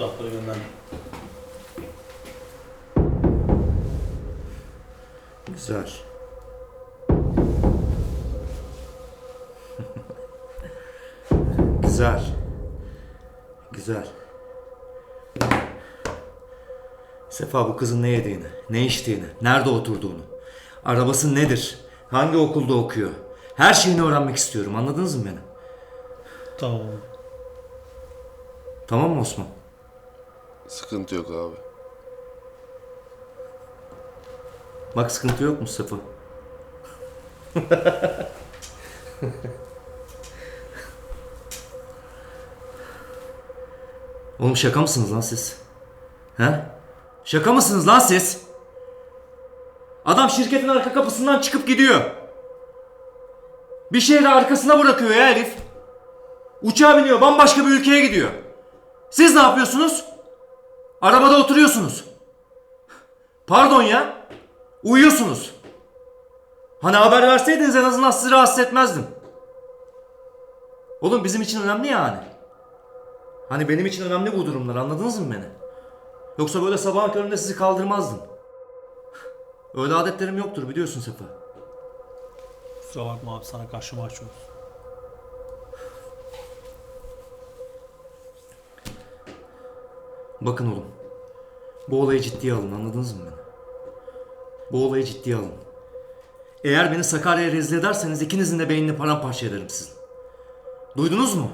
Fotoğrafları gönderdim. Güzel. Güzel. Güzel. Sefa bu kızın ne yediğini, ne içtiğini, nerede oturduğunu, arabası nedir, hangi okulda okuyor, her şeyini öğrenmek istiyorum. Anladınız mı beni? Tamam. Tamam mı Osman? Sıkıntı yok abi. Bak sıkıntı yok mu Sefa? Oğlum şaka mısınız lan siz? He? Şaka mısınız lan siz? Adam şirketin arka kapısından çıkıp gidiyor. Bir şeyi de arkasına bırakıyor ya herif. Uçağa biniyor bambaşka bir ülkeye gidiyor. Siz ne yapıyorsunuz? Arabada oturuyorsunuz. Pardon ya. Uyuyorsunuz. Hani haber verseydiniz en azından sizi rahatsız etmezdim. Oğlum bizim için önemli yani. Hani benim için önemli bu durumlar anladınız mı beni? Yoksa böyle sabah köründe sizi kaldırmazdım. Öyle adetlerim yoktur biliyorsun Sefa. Kusura bakma abi sana karşı mahcubuz. Bakın oğlum. Bu olayı ciddiye alın anladınız mı beni? Bu olayı ciddiye alın. Eğer beni Sakarya'ya rezil ederseniz ikinizin de beynini paramparça ederim sizin. Duydunuz mu?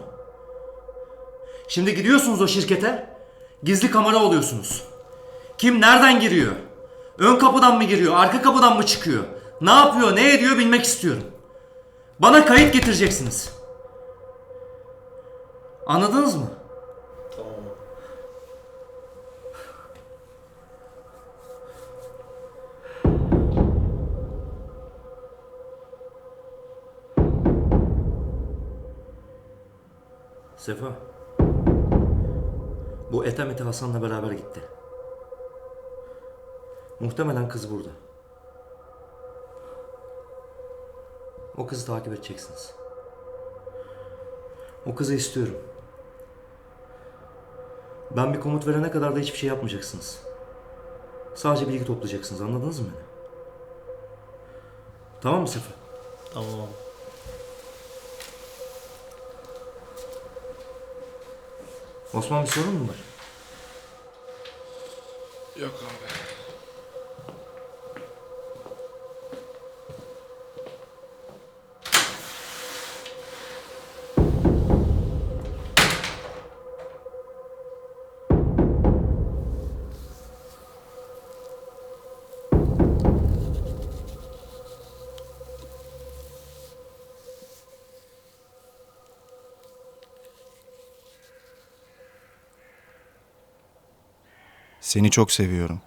Şimdi gidiyorsunuz o şirkete. Gizli kamera oluyorsunuz. Kim nereden giriyor? Ön kapıdan mı giriyor? Arka kapıdan mı çıkıyor? Ne yapıyor? Ne ediyor bilmek istiyorum. Bana kayıt getireceksiniz. Anladınız mı? Sefa. Bu Etemeti Hasan'la beraber gitti. Muhtemelen kız burada. O kızı takip edeceksiniz. O kızı istiyorum. Ben bir komut verene kadar da hiçbir şey yapmayacaksınız. Sadece bilgi toplayacaksınız. Anladınız mı beni? Tamam mı Sefa? Tamam Osman bir sorun mu var? Yok abi. Seni çok seviyorum.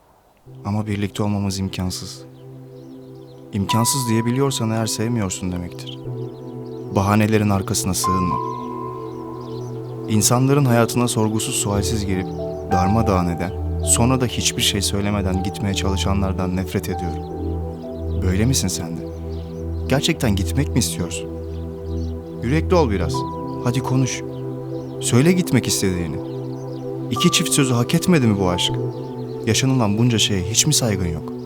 Ama birlikte olmamız imkansız. İmkansız diyebiliyorsan eğer sevmiyorsun demektir. Bahanelerin arkasına sığınma. İnsanların hayatına sorgusuz sualsiz girip darmadağın eden, sonra da hiçbir şey söylemeden gitmeye çalışanlardan nefret ediyorum. Böyle misin sen de? Gerçekten gitmek mi istiyorsun? Yürekli ol biraz. Hadi konuş. Söyle gitmek istediğini. İki çift sözü hak etmedi mi bu aşk? Yaşanılan bunca şeye hiç mi saygın yok?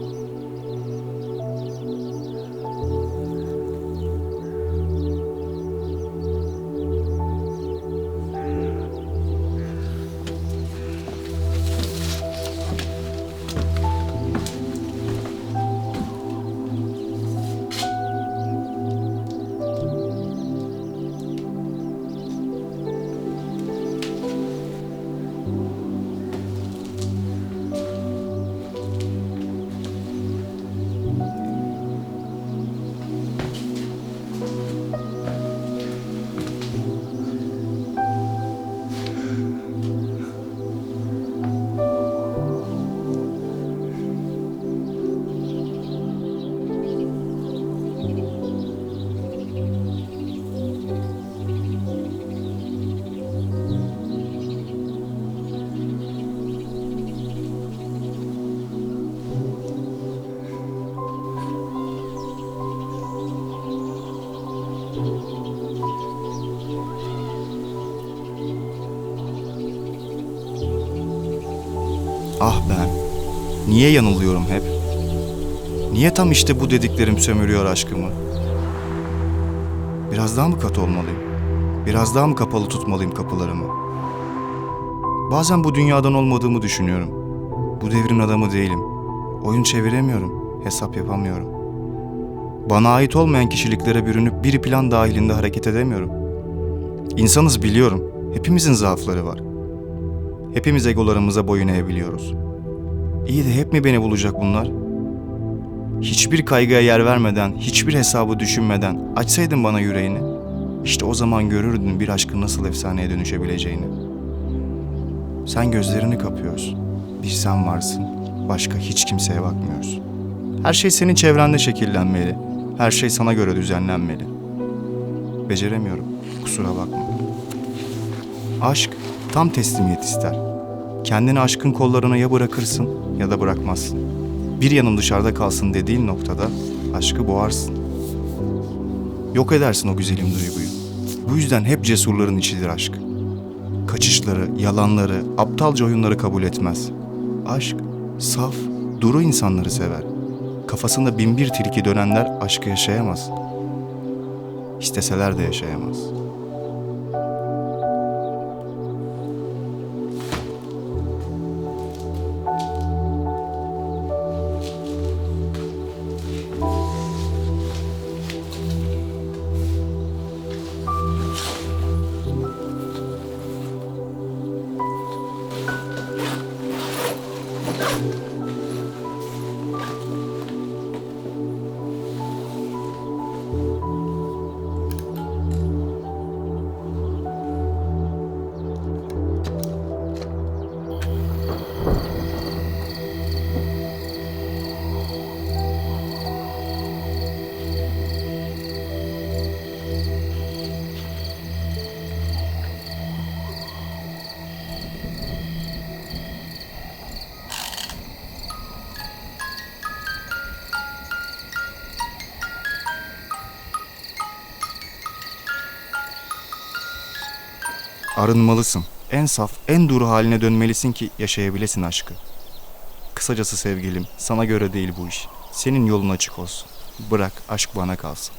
Niye yanılıyorum hep? Niye tam işte bu dediklerim sömürüyor aşkımı? Biraz daha mı katı olmalıyım? Biraz daha mı kapalı tutmalıyım kapılarımı? Bazen bu dünyadan olmadığımı düşünüyorum. Bu devrin adamı değilim. Oyun çeviremiyorum, hesap yapamıyorum. Bana ait olmayan kişiliklere bürünüp bir plan dahilinde hareket edemiyorum. İnsanız biliyorum. Hepimizin zaafları var. Hepimiz egolarımıza boyun eğebiliyoruz. İyi de hep mi beni bulacak bunlar? Hiçbir kaygıya yer vermeden, hiçbir hesabı düşünmeden açsaydın bana yüreğini, işte o zaman görürdün bir aşkın nasıl efsaneye dönüşebileceğini. Sen gözlerini kapıyorsun. Bir sen varsın. Başka hiç kimseye bakmıyorsun. Her şey senin çevrende şekillenmeli. Her şey sana göre düzenlenmeli. Beceremiyorum. Kusura bakma. Aşk tam teslimiyet ister. Kendini aşkın kollarına ya bırakırsın ya da bırakmazsın. Bir yanım dışarıda kalsın dediğin noktada aşkı boğarsın. Yok edersin o güzelim duyguyu. Bu yüzden hep cesurların içidir aşk. Kaçışları, yalanları, aptalca oyunları kabul etmez. Aşk saf, duru insanları sever. Kafasında bin bir tilki dönenler aşkı yaşayamaz. İsteseler de yaşayamaz. Arınmalısın. En saf, en duru haline dönmelisin ki yaşayabilesin aşkı. Kısacası sevgilim, sana göre değil bu iş. Senin yolun açık olsun. Bırak aşk bana kalsın.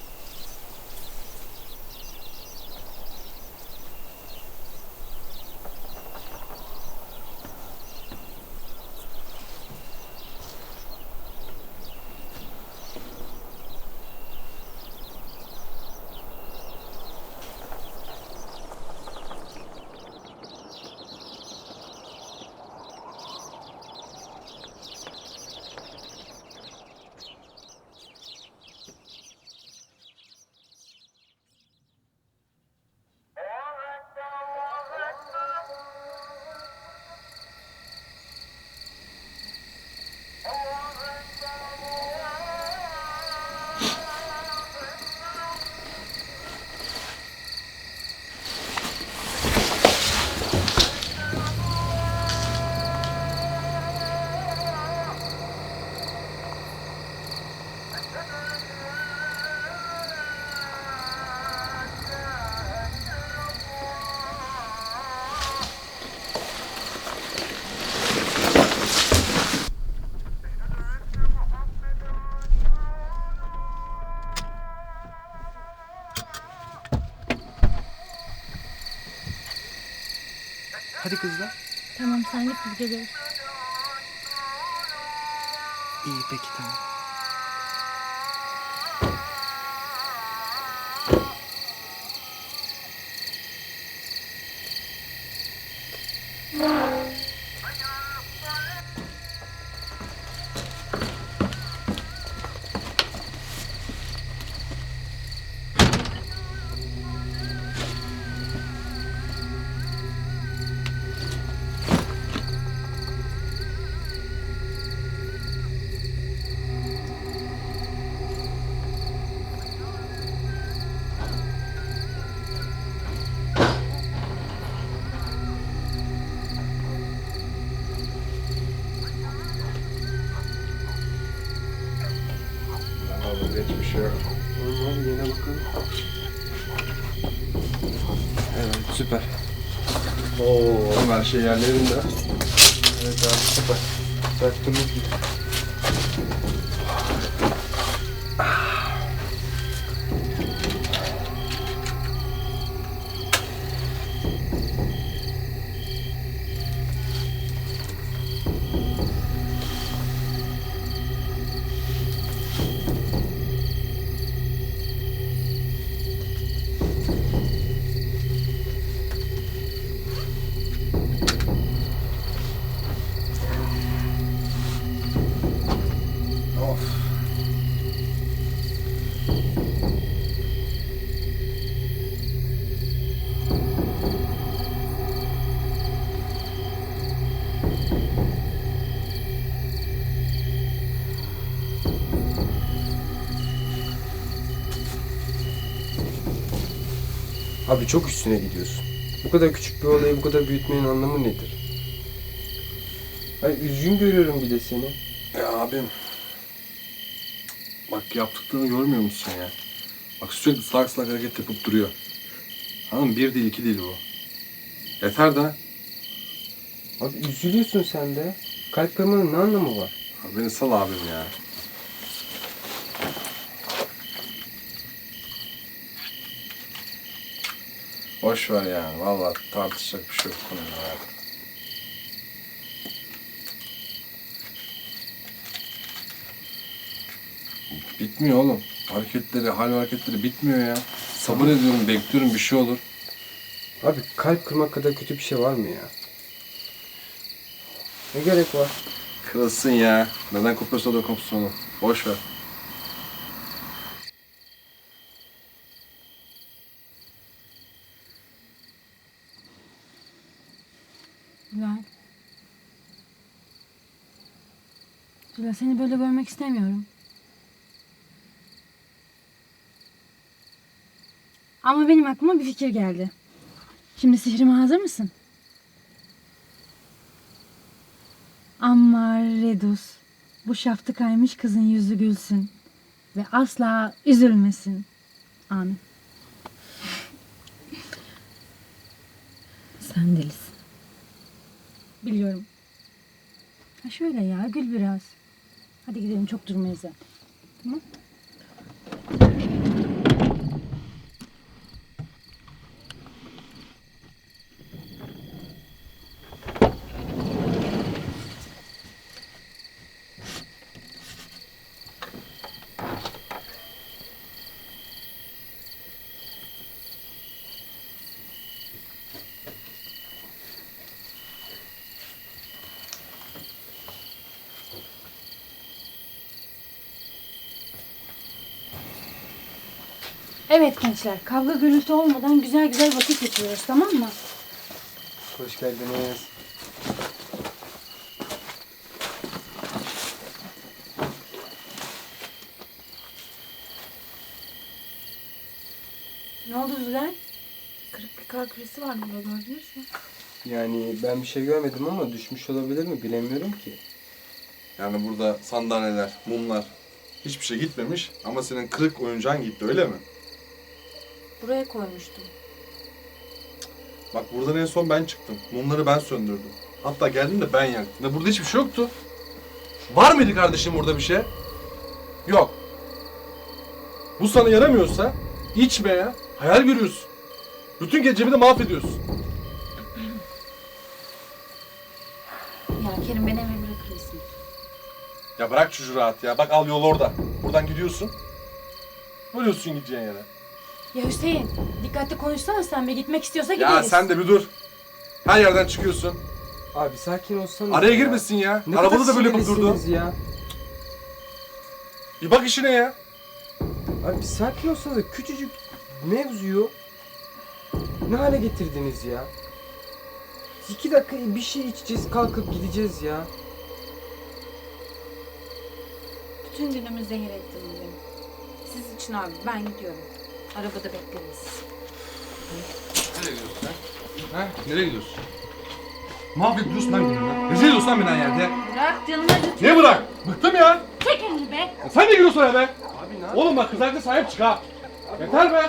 Hadi kızlar. Tamam sen git biz geliyoruz. İyi peki tamam. Evet süper. Oo, her şey yerlerinde. Evet abi süper. Bıraktığımız gibi. Abi çok üstüne gidiyorsun. Bu kadar küçük bir olayı bu kadar büyütmenin anlamı nedir? Ay üzgün görüyorum bir de seni. Ya abim. Bak yaptıklarını görmüyor musun ya? Bak sürekli salak salak hareket yapıp duruyor. Hanım bir değil iki değil bu. Yeter de. Abi üzülüyorsun sen de. Kalp kırmanın ne anlamı var? Abi beni sal abim ya. Boş ver yani. Vallahi tartışacak bir şey yok konuda ya. Bitmiyor oğlum. Hareketleri, hal hareketleri bitmiyor ya. Sabır ediyorum, bekliyorum bir şey olur. Abi kalp kırmak kadar kötü bir şey var mı ya? Ne gerek var? Kırılsın ya. Neden kopuyorsa da kopsun onu. Boş ver. Bilal. Bilal seni böyle görmek istemiyorum. Ama benim aklıma bir fikir geldi. Şimdi sihrime hazır mısın? Ammar Redus. Bu şaftı kaymış kızın yüzü gülsün. Ve asla üzülmesin. Amin. Sen delisin. Biliyorum. Ha şöyle ya gül biraz. Hadi gidelim çok durmayız zaten. Tamam. Evet gençler kavga gürültü olmadan güzel güzel vakit geçiriyoruz tamam mı? Hoş geldiniz. Ne oldu Zülal? Kırık bir kalp krizi var burada gördünüz mü? Yani ben bir şey görmedim ama düşmüş olabilir mi bilemiyorum ki. Yani burada sandalyeler, mumlar hiçbir şey gitmemiş ama senin kırık oyuncağın gitti öyle mi? Buraya koymuştum. Bak buradan en son ben çıktım. Mumları ben söndürdüm. Hatta geldim de ben yaktım. Ve burada hiçbir şey yoktu. Var mıydı kardeşim burada bir şey? Yok. Bu sana yaramıyorsa içme ya. Hayal görüyorsun. Bütün gecemi de mahvediyorsun. Ya Kerim beni eve bırakır mısın? Ya bırak çocuğu rahat ya. Bak al yol orada. Buradan gidiyorsun. Ölüyorsun gideceğin yere. Ya Hüseyin dikkatli konuşsana sen be gitmek istiyorsa Ya gideriz. sen de bir dur. Her yerden çıkıyorsun. Abi sakin olsana. Araya girmesin ya. Ne Arabada da böyle yapıp sinirlisiniz durdu. ya. Bir bak işine ya. Abi bir sakin olsanız küçücük mevzuyu ne hale getirdiniz ya? İki dakika bir şey içeceğiz kalkıp gideceğiz ya. Bütün günümü zehir ettin bugün. Siz için abi ben gidiyorum. Arabada bekleriz. Nereye gidiyorsun sen? Ha? Nereye gidiyorsun? Mahvet duruyorsun lan günümü. Rezil ediyorsun lan beni yerde. Bırak canına acıtıyor. Ne bırak? Bıktım ya. Çek elini be. Ya Sen de giriyorsun oraya be. Abi ne Oğlum bak kız arkadaşına sahip çık ha. Yeter be.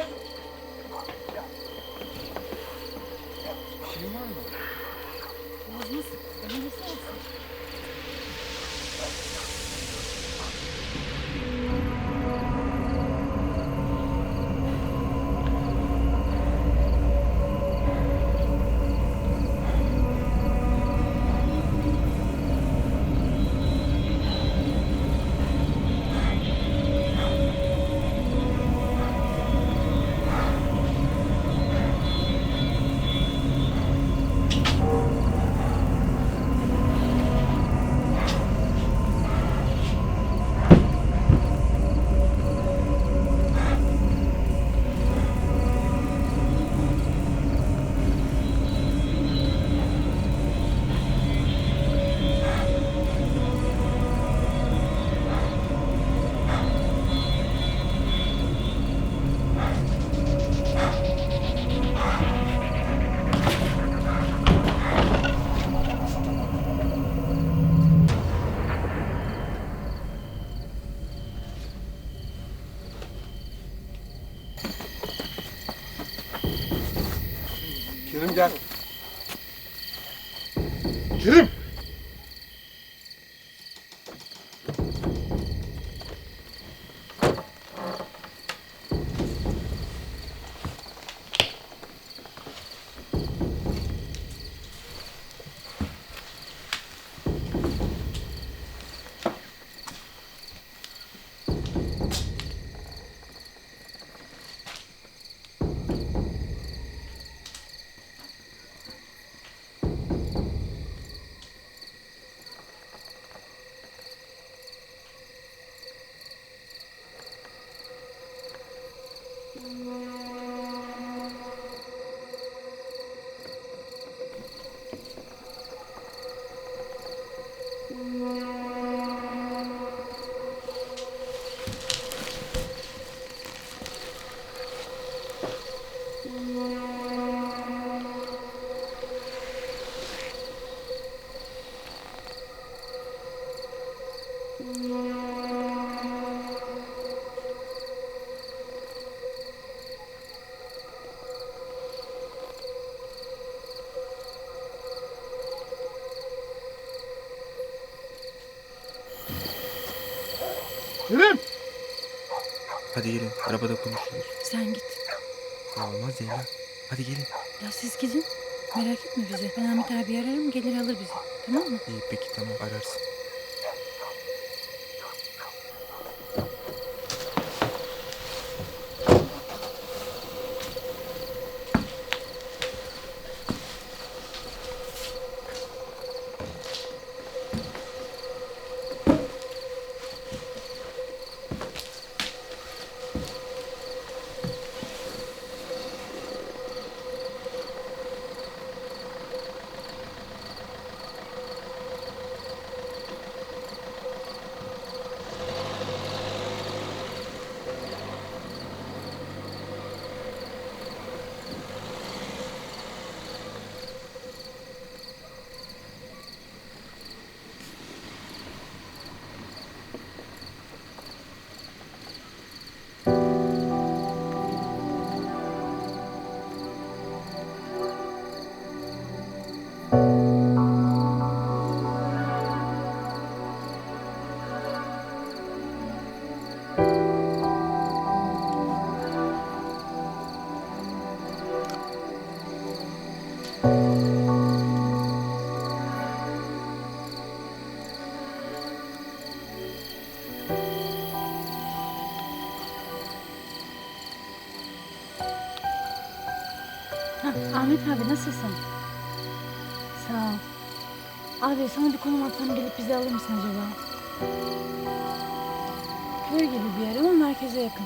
Hadi gelin arabada konuşuruz. Sen git. Ya olmaz Leyla. Hadi gelin. Ya siz gidin. Merak etme bizi. Ben Ahmet abi ararım gelir alır bizi. Tamam mı? İyi peki tamam ararsın. Ahmet abi nasılsın? Sağ ol. Abi sana bir konum atsam gelip bizi alır mısın acaba? Köy gibi bir yer ama merkeze yakın.